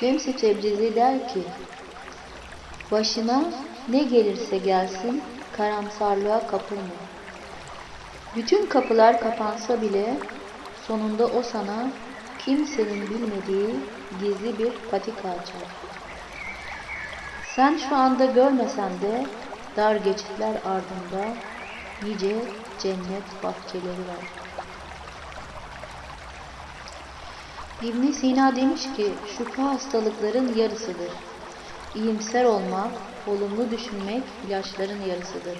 Şems-i Tebrizi der ki, başına ne gelirse gelsin karamsarlığa kapılma. Bütün kapılar kapansa bile sonunda o sana kimsenin bilmediği gizli bir patika açar. Sen şu anda görmesen de dar geçitler ardında nice cennet bahçeleri var. İbn Sina demiş ki şüphe hastalıkların yarısıdır. İyimser olmak, olumlu düşünmek ilaçların yarısıdır.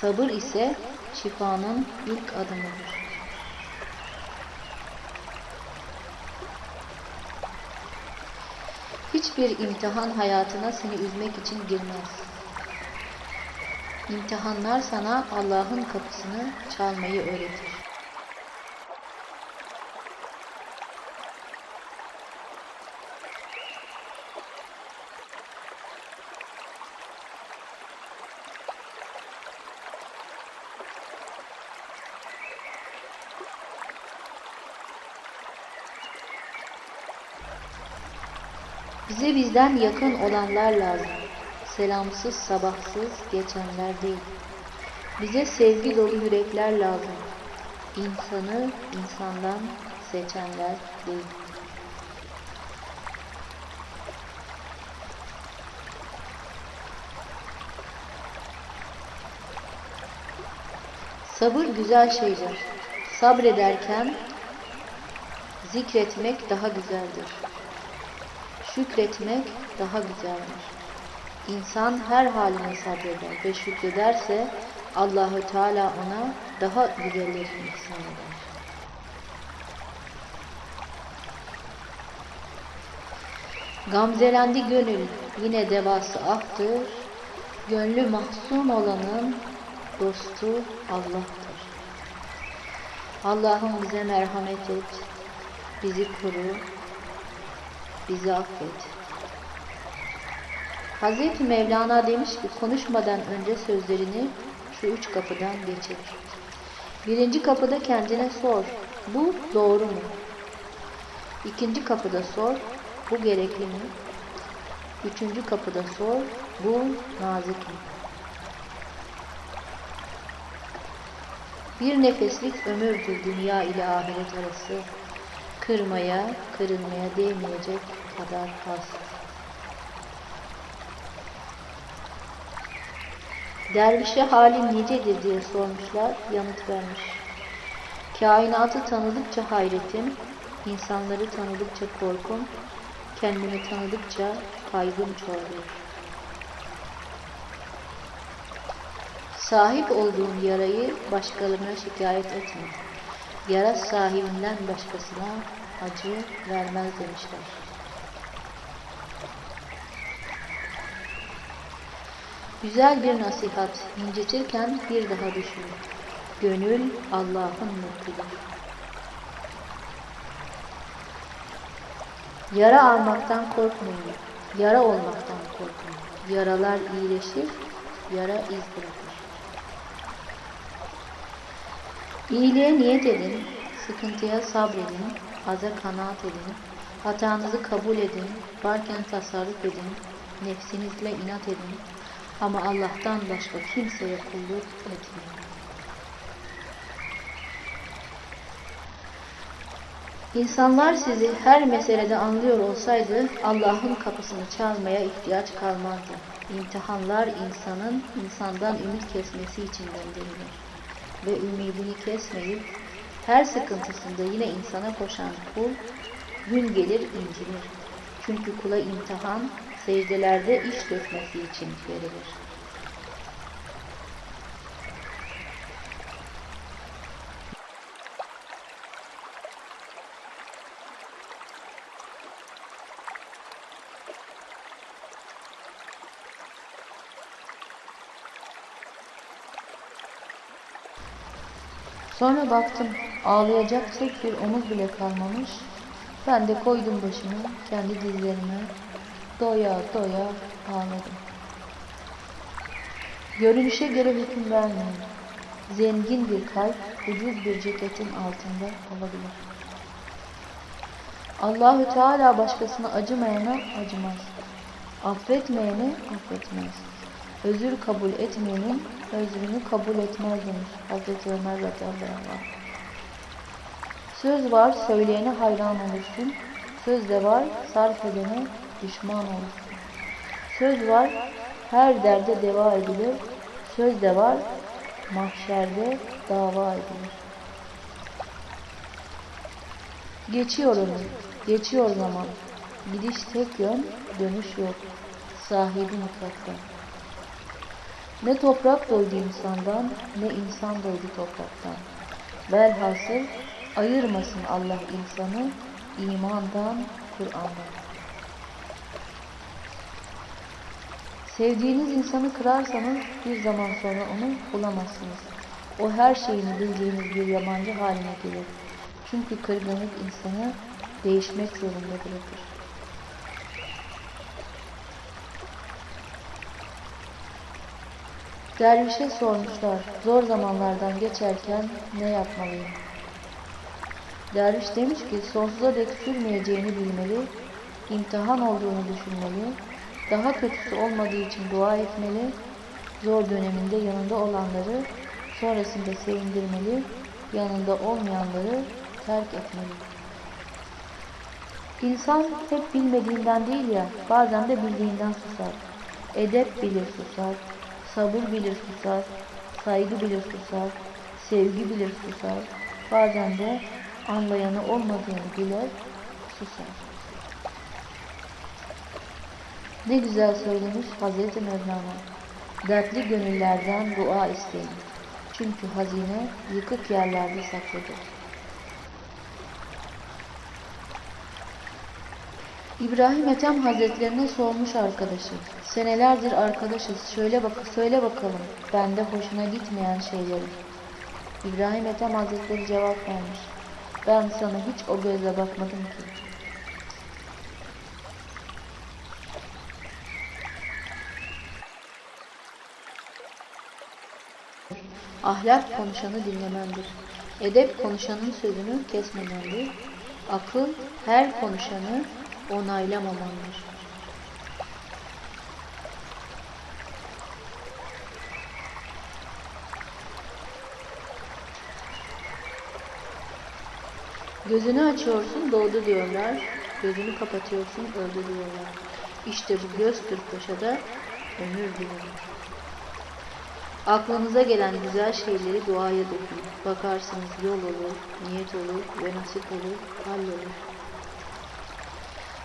Sabır ise şifanın ilk adımıdır. Hiçbir imtihan hayatına seni üzmek için girmez. İmtihanlar sana Allah'ın kapısını çalmayı öğretir. Bize bizden yakın olanlar lazım. Selamsız sabahsız geçenler değil. Bize sevgi dolu yürekler lazım. İnsanı insandan seçenler değil. Sabır güzel şeydir. Sabrederken zikretmek daha güzeldir. Şükretmek daha güzeldir. İnsan her haline sabreder ve şükrederse Allahü Teala ona daha güzellerini ihsan eder. Gamzelendi gönül, yine devası ahtır. Gönlü mahzun olanın dostu Allah'tır. Allah'ım bize merhamet et, bizi koru, bizi affet. Hazreti Mevlana demiş ki konuşmadan önce sözlerini şu üç kapıdan geçir. Birinci kapıda kendine sor. Bu doğru mu? İkinci kapıda sor. Bu gerekli mi? Üçüncü kapıda sor. Bu nazik mi? Bir nefeslik ömürdür dünya ile ahiret arası. Kırmaya, kırılmaya değmeyecek kadar az. Dervişe halin nicedir diye sormuşlar, yanıt vermiş. Kainatı tanıdıkça hayretim, insanları tanıdıkça korkum, kendimi tanıdıkça kaygım çoğalıyor. Sahip olduğun yarayı başkalarına şikayet etme. Yara sahibinden başkasına acı vermez demişler. Güzel bir nasihat incitirken bir daha düşün. Gönül Allah'ın mülküdür. Yara almaktan korkmayın. Yara olmaktan korkun. Yaralar iyileşir, yara iz bırakır. İyiliğe niyet edin, sıkıntıya sabredin, aza kanaat edin, hatanızı kabul edin, varken tasarruf edin, nefsinizle inat edin, ama Allah'tan başka kimseye kulluk etmeyin. İnsanlar sizi her meselede anlıyor olsaydı Allah'ın kapısını çalmaya ihtiyaç kalmazdı. İmtihanlar insanın insandan ümit kesmesi için gönderilir. Ve ümidini kesmeyip her sıkıntısında yine insana koşan kul gün gelir incilir. Çünkü kula imtihan secdelerde iş dökmesi için verilir. Sonra baktım ağlayacak tek bir omuz bile kalmamış. Ben de koydum başımı kendi dizlerime. Doya doya ağladım. Görünüşe göre hüküm vermeyin. Zengin bir kalp ucuz bir ceketin altında olabilir. Allahü Teala başkasına acımayana acımaz. Affetmeyeni affetmez. Özür kabul etmeyenin özrünü kabul etmez demiş Hazreti Ömer radıyallahu. Söz var söyleyene hayran olursun. Söz de var sarf edene düşman olursun. Söz var her derde deva edilir. Söz de var mahşerde dava edilir. Geçiyor ömür, geçiyor zaman. Gidiş tek yön, dönüş yok. Sahibi mutlakta. Ne toprak doydu insandan, ne insan doydu topraktan. Velhasıl ayırmasın Allah insanı imandan, Kur'an'dan. Sevdiğiniz insanı kırarsanız bir zaman sonra onu bulamazsınız. O her şeyini bildiğiniz bir yabancı haline gelir. Çünkü kırgınlık insanı değişmek zorunda bırakır. Dervişe sormuşlar, zor zamanlardan geçerken ne yapmalıyım? Derviş demiş ki, sonsuza dek sürmeyeceğini bilmeli, imtihan olduğunu düşünmeli, daha kötüsü olmadığı için dua etmeli, zor döneminde yanında olanları sonrasında sevindirmeli, yanında olmayanları terk etmeli. İnsan hep bilmediğinden değil ya, bazen de bildiğinden susar. Edep bilir susar, sabır bilir susar, saygı bilir susar, sevgi bilir susar. Bazen de anlayanı olmadığını bilir, susar. Ne güzel söylemiş Hazreti Mevlana. Dertli gönüllerden dua isteyin. Çünkü hazine yıkık yerlerde saklıdır. İbrahim Ethem Hazretlerine sormuş arkadaşı. Senelerdir arkadaşız. Şöyle bak söyle bakalım. Bende hoşuna gitmeyen şeyleri. İbrahim Ethem Hazretleri cevap vermiş. Ben sana hiç o gözle bakmadım ki. Ahlak konuşanı dinlemendir. Edep konuşanın sözünü kesmemendir. Akıl her konuşanı onaylamamandır. Gözünü açıyorsun doğdu diyorlar. Gözünü kapatıyorsun öldü diyorlar. İşte bu göz kırpışa da ömür diyorlar. Aklınıza gelen güzel şeyleri duaya dökün. Bakarsınız yol olur, niyet olur ve nasip olur, hallolur.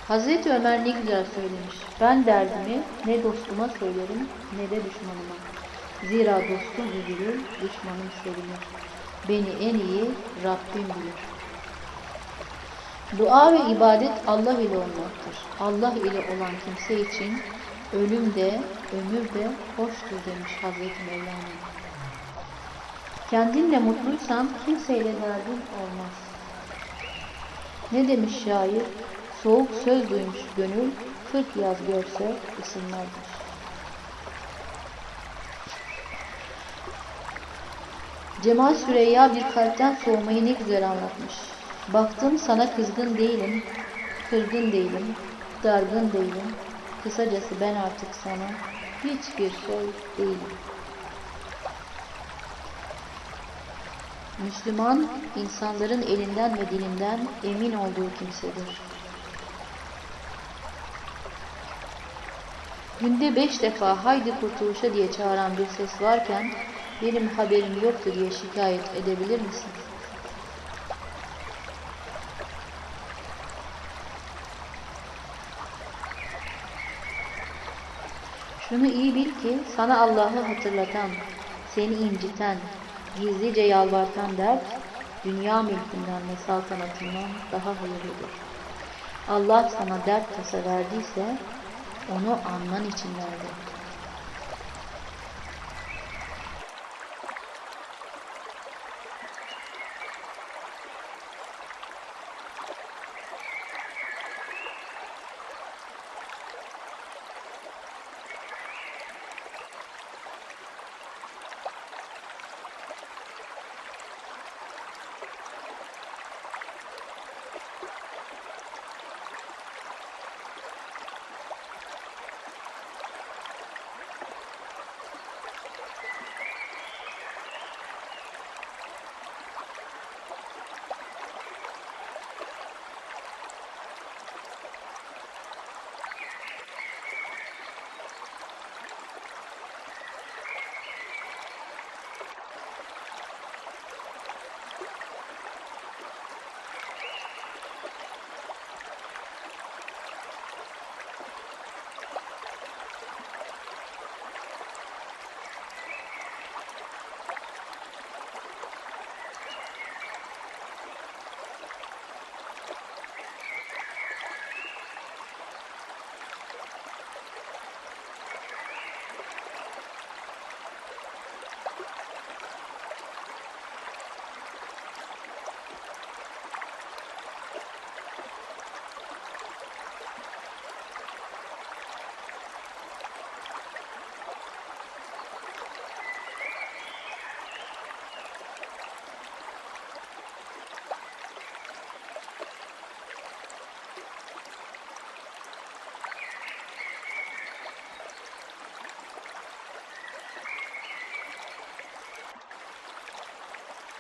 Hazreti Ömer ne güzel söylemiş. Ben derdimi ne dostuma söylerim ne de düşmanıma. Zira dostum üzülür, düşmanım sevinir. Beni en iyi Rabbim bilir. Dua ve ibadet Allah ile olmaktır. Allah ile olan kimse için ölüm de, ömür de hoştur demiş Hazreti Mevlana. Kendinle mutluysan kimseyle derdin olmaz. Ne demiş şair? Soğuk söz duymuş gönül, kırk yaz görse ısınmazmış. Cemal Süreyya bir kalpten soğumayı ne güzel anlatmış. Baktım sana kızgın değilim, kırgın değilim, dargın değilim. Kısacası ben artık sana hiçbir şey değilim. Müslüman, insanların elinden ve dilinden emin olduğu kimsedir. Günde beş defa haydi kurtuluşa diye çağıran bir ses varken benim haberim yoktu diye şikayet edebilir misin? Şunu iyi bil ki sana Allah'ı hatırlatan, seni inciten, gizlice yalvartan dert, dünya mülkünden ve saltanatından daha hayırlıdır. Allah sana dert tasa verdiyse, onu anman için verdi.